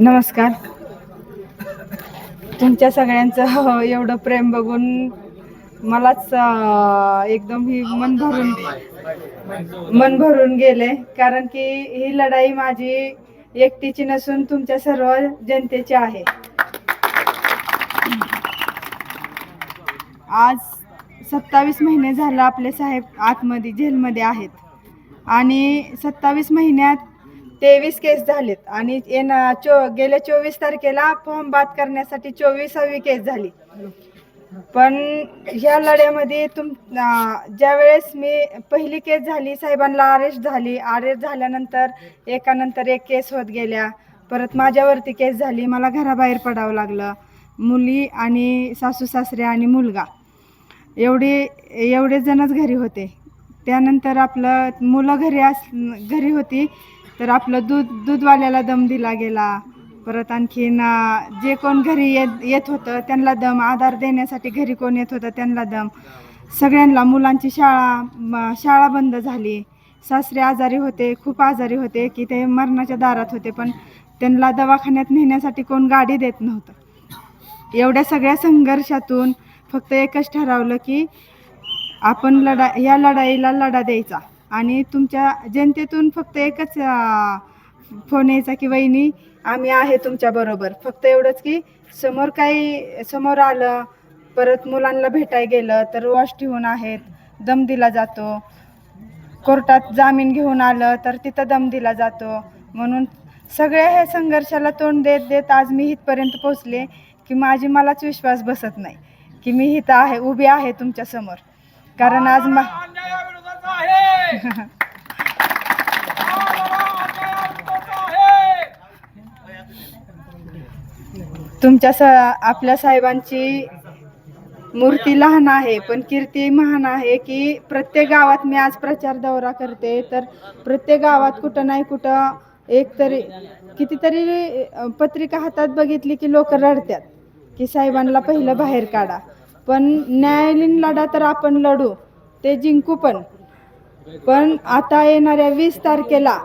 नमस्कार. तुमच्या सगळ्यांचं हो, हो, एवढं प्रेम बघून मलाच एकदम ही मन भरून मन भरून गेले. कारण की ही लढाई माझी एकटीची नसून तुमच्या सर्व जनतेची आहे. आज सत्तावीस महिने झालं आपले साहेब आतमध्ये जेलमध्ये आहेत. आणि सत्तावीस महिन्यात तेवीस केस झालेत. आणि येणा चो गेल्या चोवीस तारखेला फॉर्म बाद करण्यासाठी चोवीसावी केस झाली. पण ह्या लढ्यामध्ये तुम ज्यावेळेस मी पहिली केस झाली साहेबांना अरेस्ट झाली. अरेस्ट झाल्यानंतर एकानंतर एक केस होत गेल्या. परत माझ्यावरती केस झाली. मला घराबाहेर पडावं लागलं. मुली आणि सासू सासरे आणि मुलगा. एवढे एवढे जणच घरी होते. त्यानंतर आपलं मुलं घरी अस घरी होती. तर आपलं दूध दूधवाल्याला दम दिला गेला. परत आणखीन जे कोण घरी येत येत होतं त्यांना दम आधार देण्यासाठी घरी कोण येत होतं त्यांना दम. सगळ्यांना मुलांची शाळा शाळा बंद झाली. सासरे आजारी होते खूप आजारी होते की ते मरणाच्या दारात होते पण त्यांना दवाखान्यात नेण्यासाठी कोण गाडी देत नव्हतं. एवढ्या सगळ्या संघर्षातून फक्त एकच ठरवलं की आपण लढा या लढाईला लढा द्यायचा. आणि तुमच्या जनतेतून फक्त एकच फोन यायचा की वहिनी आम्ही आहे तुमच्या बरोबर. फक्त एवढंच की समोर काही समोर आलं परत मुलांना भेटाय गेलं तर वॉश ठेवून आहेत दम दिला जातो. कोर्टात जामीन घेऊन आलं तर तिथं दम दिला जातो. म्हणून सगळ्या हे संघर्षाला तोंड देत देत आज मी इथपर्यंत पोचले की माझी मलाच विश्वास बसत नाही की मी इथं आहे उभी आहे तुमच्यासमोर. कारण आज मा तुमच्या स आपल्या साहेबांची मूर्ती लहान आहे पण कीर्ती महान आहे की प्रत्येक गावात मी आज प्रचार दौरा करते. तर प्रत्येक गावात कुठं नाही कुठं एक तरी कितीतरी पत्रिका हातात बघितली की लोक रडतात की साहेबांना पहिलं बाहेर काढा. पण न्यायालयीन लढा तर आपण लढू ते जिंकू पण. पण आता येणाऱ्या वीस तारखेला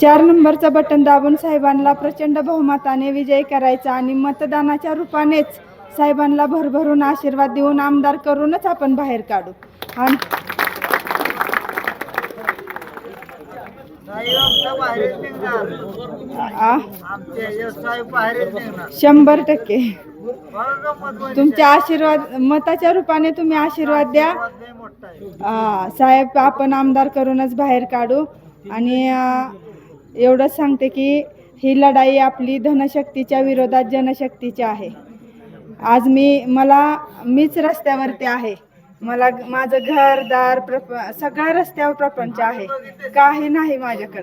चार नंबरचं बटन दाबून साहेबांना प्रचंड बहुमताने विजय करायचा आणि मतदानाच्या रूपानेच साहेबांना भरभरून आशीर्वाद देऊन आमदार करूनच आपण बाहेर काढू. शंभर टक्के. तुमच्या आशीर्वाद मताच्या रूपाने तुम्ही आशीर्वाद द्या. आ, साहेब आपण आमदार करूनच बाहेर काढू. आणि एवढंच सांगते की ही लढाई आपली धनशक्तीच्या विरोधात जनशक्तीची आहे. आज मी मला मीच रस्त्यावरती आहे. मला माझं घरदार प्रप सगळा रस्त्यावर प्रपंच आहे. काही नाही माझ्याकडं.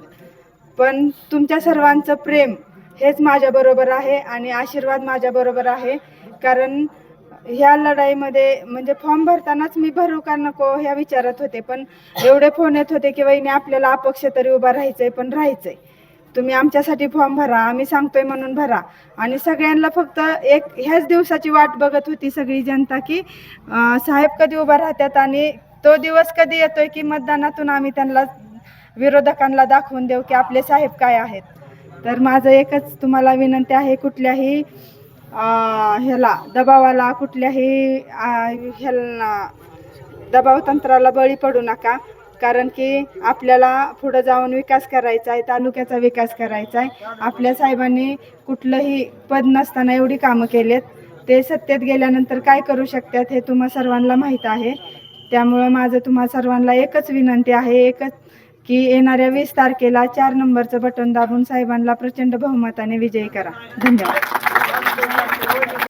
पण तुमच्या सर्वांचं प्रेम हेच माझ्याबरोबर आहे आणि आशीर्वाद माझ्याबरोबर आहे. कारण ह्या लढाईमध्ये म्हणजे फॉर्म भरतानाच मी भरू का नको ह्या विचारात होते. पण एवढे फोन येत होते की वहिनी आपल्याला अपक्ष तरी उभा राहायचंय पण राहायचंय. तुम्ही आमच्यासाठी फॉर्म भरा आम्ही सांगतोय म्हणून भरा. आणि सगळ्यांना फक्त एक ह्याच दिवसाची वाट बघत होती सगळी जनता की साहेब कधी उभा राहतात आणि तो दिवस कधी येतोय की मतदानातून आम्ही त्यांना विरोधकांना दाखवून देऊ की आपले साहेब काय आहेत. तर माझं एकच तुम्हाला विनंती आहे कुठल्याही ह्याला दबावाला कुठल्याही ह्याला दबाव तंत्राला बळी पडू नका. कारण की आपल्याला पुढं जाऊन विकास करायचा आहे तालुक्याचा विकास करायचा आहे. आपल्या साहेबांनी कुठलंही पद नसताना एवढी कामं केलेत. ते सत्तेत गेल्यानंतर काय करू शकतात हे तुम्हा सर्वांना माहीत आहे. त्यामुळं माझं तुम्हा सर्वांना एकच विनंती आहे एकच की येणाऱ्या वीस तारखेला चार नंबरचं बटन दाबून साहेबांना प्रचंड बहुमताने विजयी करा. धन्यवाद.